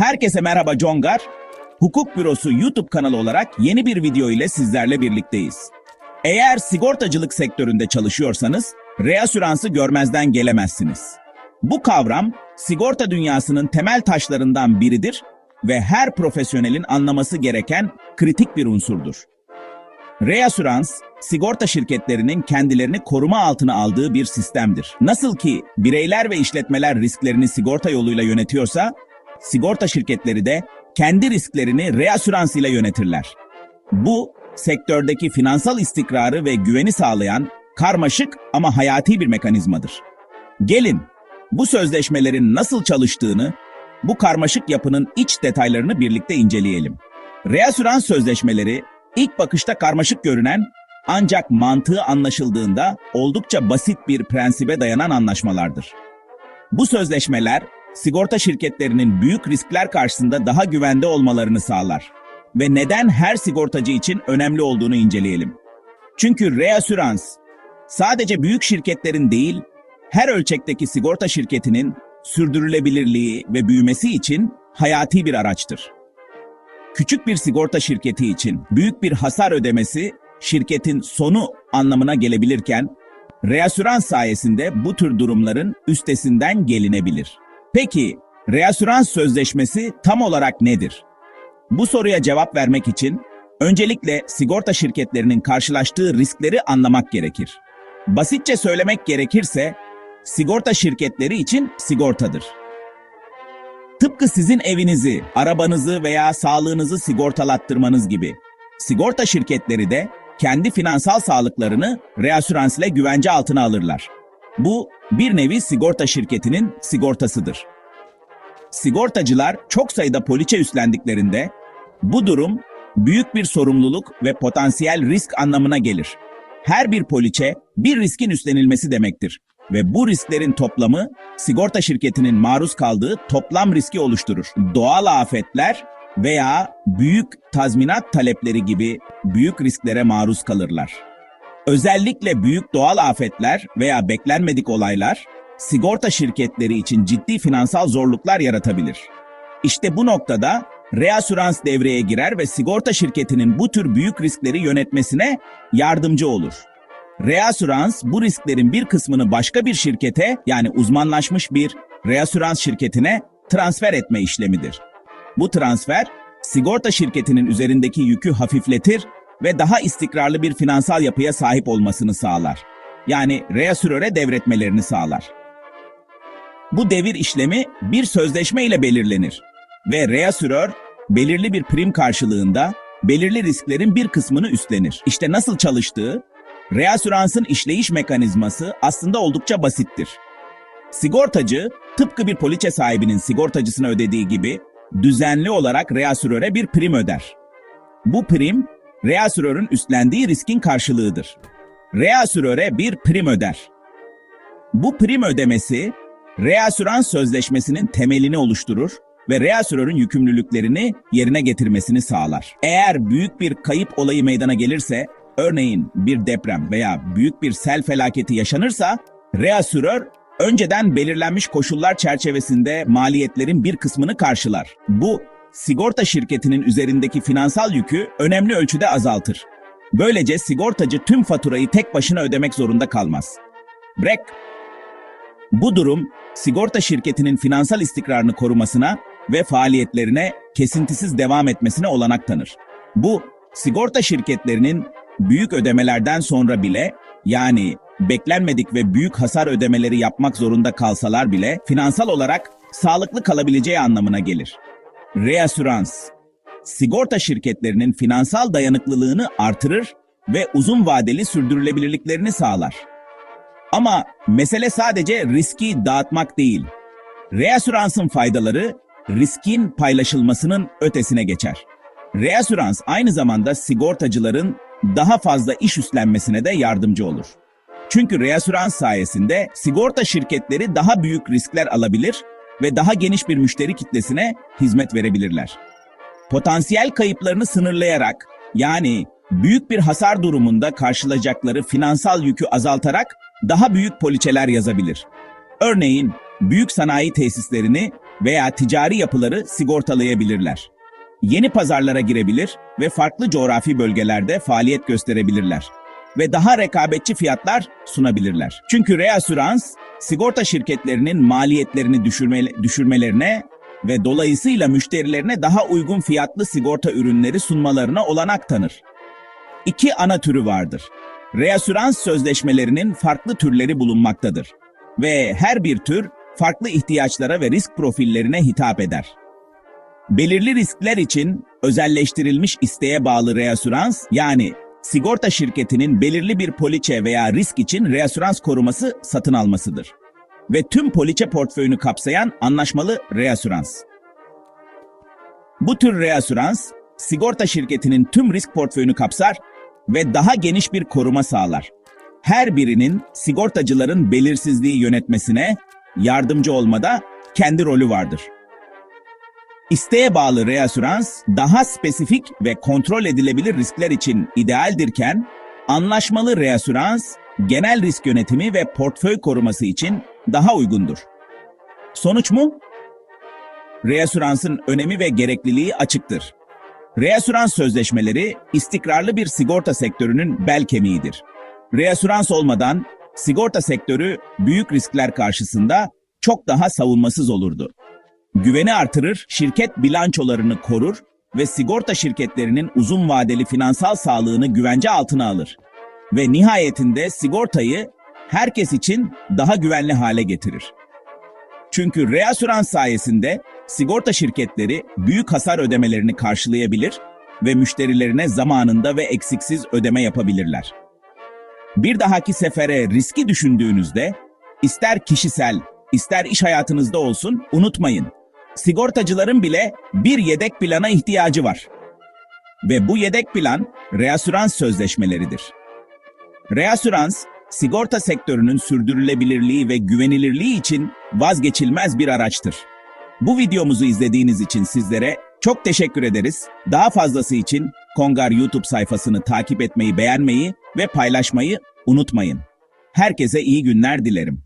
Herkese merhaba Congar. Hukuk Bürosu YouTube kanalı olarak yeni bir video ile sizlerle birlikteyiz. Eğer sigortacılık sektöründe çalışıyorsanız reasüransı görmezden gelemezsiniz. Bu kavram sigorta dünyasının temel taşlarından biridir ve her profesyonelin anlaması gereken kritik bir unsurdur. Reasürans, sigorta şirketlerinin kendilerini koruma altına aldığı bir sistemdir. Nasıl ki bireyler ve işletmeler risklerini sigorta yoluyla yönetiyorsa, sigorta şirketleri de kendi risklerini reasürans ile yönetirler. Bu, sektördeki finansal istikrarı ve güveni sağlayan karmaşık ama hayati bir mekanizmadır. Gelin, bu sözleşmelerin nasıl çalıştığını, bu karmaşık yapının iç detaylarını birlikte inceleyelim. Reasürans sözleşmeleri ilk bakışta karmaşık görünen ancak mantığı anlaşıldığında oldukça basit bir prensibe dayanan anlaşmalardır. Bu sözleşmeler sigorta şirketlerinin büyük riskler karşısında daha güvende olmalarını sağlar ve neden her sigortacı için önemli olduğunu inceleyelim. Çünkü reasürans sadece büyük şirketlerin değil, her ölçekteki sigorta şirketinin sürdürülebilirliği ve büyümesi için hayati bir araçtır. Küçük bir sigorta şirketi için büyük bir hasar ödemesi şirketin sonu anlamına gelebilirken, reasürans sayesinde bu tür durumların üstesinden gelinebilir. Peki, reasürans sözleşmesi tam olarak nedir? Bu soruya cevap vermek için öncelikle sigorta şirketlerinin karşılaştığı riskleri anlamak gerekir. Basitçe söylemek gerekirse, sigorta şirketleri için sigortadır. Tıpkı sizin evinizi, arabanızı veya sağlığınızı sigortalattırmanız gibi. Sigorta şirketleri de kendi finansal sağlıklarını reasürans ile güvence altına alırlar. Bu bir nevi sigorta şirketinin sigortasıdır. Sigortacılar çok sayıda poliçe üstlendiklerinde bu durum büyük bir sorumluluk ve potansiyel risk anlamına gelir. Her bir poliçe bir riskin üstlenilmesi demektir ve bu risklerin toplamı sigorta şirketinin maruz kaldığı toplam riski oluşturur. Doğal afetler veya büyük tazminat talepleri gibi büyük risklere maruz kalırlar. Özellikle büyük doğal afetler veya beklenmedik olaylar sigorta şirketleri için ciddi finansal zorluklar yaratabilir. İşte bu noktada reasürans devreye girer ve sigorta şirketinin bu tür büyük riskleri yönetmesine yardımcı olur. Reasürans bu risklerin bir kısmını başka bir şirkete yani uzmanlaşmış bir reasürans şirketine transfer etme işlemidir. Bu transfer sigorta şirketinin üzerindeki yükü hafifletir ve daha istikrarlı bir finansal yapıya sahip olmasını sağlar. Yani reasüröre devretmelerini sağlar. Bu devir işlemi bir sözleşme ile belirlenir ve reasürör belirli bir prim karşılığında belirli risklerin bir kısmını üstlenir. İşte nasıl çalıştığı, reasüransın işleyiş mekanizması aslında oldukça basittir. Sigortacı tıpkı bir poliçe sahibinin sigortacısına ödediği gibi düzenli olarak reasüröre bir prim öder. Bu prim reasürörün üstlendiği riskin karşılığıdır. Reasüröre bir prim öder. Bu prim ödemesi reasürans sözleşmesinin temelini oluşturur ve reasürörün yükümlülüklerini yerine getirmesini sağlar. Eğer büyük bir kayıp olayı meydana gelirse, örneğin bir deprem veya büyük bir sel felaketi yaşanırsa, reasürör önceden belirlenmiş koşullar çerçevesinde maliyetlerin bir kısmını karşılar. Bu, sigorta şirketinin üzerindeki finansal yükü önemli ölçüde azaltır. Böylece sigortacı tüm faturayı tek başına ödemek zorunda kalmaz. Break bu durum sigorta şirketinin finansal istikrarını korumasına ve faaliyetlerine kesintisiz devam etmesine olanak tanır. Bu sigorta şirketlerinin büyük ödemelerden sonra bile yani beklenmedik ve büyük hasar ödemeleri yapmak zorunda kalsalar bile finansal olarak sağlıklı kalabileceği anlamına gelir. Reasürans sigorta şirketlerinin finansal dayanıklılığını artırır ve uzun vadeli sürdürülebilirliklerini sağlar. Ama mesele sadece riski dağıtmak değil. Reasüransın faydaları riskin paylaşılmasının ötesine geçer. Reasürans aynı zamanda sigortacıların daha fazla iş üstlenmesine de yardımcı olur. Çünkü reasürans sayesinde sigorta şirketleri daha büyük riskler alabilir ve daha geniş bir müşteri kitlesine hizmet verebilirler. Potansiyel kayıplarını sınırlayarak yani büyük bir hasar durumunda karşılayacakları finansal yükü azaltarak daha büyük poliçeler yazabilir. Örneğin büyük sanayi tesislerini veya ticari yapıları sigortalayabilirler. Yeni pazarlara girebilir ve farklı coğrafi bölgelerde faaliyet gösterebilirler ve daha rekabetçi fiyatlar sunabilirler. Çünkü reasürans, sigorta şirketlerinin maliyetlerini düşürme, düşürmelerine ve dolayısıyla müşterilerine daha uygun fiyatlı sigorta ürünleri sunmalarına olanak tanır. İki ana türü vardır. Reasürans sözleşmelerinin farklı türleri bulunmaktadır ve her bir tür farklı ihtiyaçlara ve risk profillerine hitap eder. Belirli riskler için özelleştirilmiş isteğe bağlı reasürans yani sigorta şirketinin belirli bir poliçe veya risk için reasürans koruması satın almasıdır. Ve tüm poliçe portföyünü kapsayan anlaşmalı reasürans. Bu tür reasürans, sigorta şirketinin tüm risk portföyünü kapsar ve daha geniş bir koruma sağlar. Her birinin sigortacıların belirsizliği yönetmesine yardımcı olmada kendi rolü vardır. İsteğe bağlı reasürans daha spesifik ve kontrol edilebilir riskler için idealdirken, anlaşmalı reasürans genel risk yönetimi ve portföy koruması için daha uygundur. Sonuç mu? Reasüransın önemi ve gerekliliği açıktır. Reasürans sözleşmeleri istikrarlı bir sigorta sektörünün bel kemiğidir. Reasürans olmadan sigorta sektörü büyük riskler karşısında çok daha savunmasız olurdu. Güveni artırır, şirket bilançolarını korur ve sigorta şirketlerinin uzun vadeli finansal sağlığını güvence altına alır. Ve nihayetinde sigortayı herkes için daha güvenli hale getirir. Çünkü reasürans sayesinde sigorta şirketleri büyük hasar ödemelerini karşılayabilir ve müşterilerine zamanında ve eksiksiz ödeme yapabilirler. Bir dahaki sefere riski düşündüğünüzde ister kişisel, ister iş hayatınızda olsun unutmayın. Sigortacıların bile bir yedek plana ihtiyacı var. Ve bu yedek plan reasürans sözleşmeleridir. Reasürans, sigorta sektörünün sürdürülebilirliği ve güvenilirliği için vazgeçilmez bir araçtır. Bu videomuzu izlediğiniz için sizlere çok teşekkür ederiz. Daha fazlası için Kongar YouTube sayfasını takip etmeyi, beğenmeyi ve paylaşmayı unutmayın. Herkese iyi günler dilerim.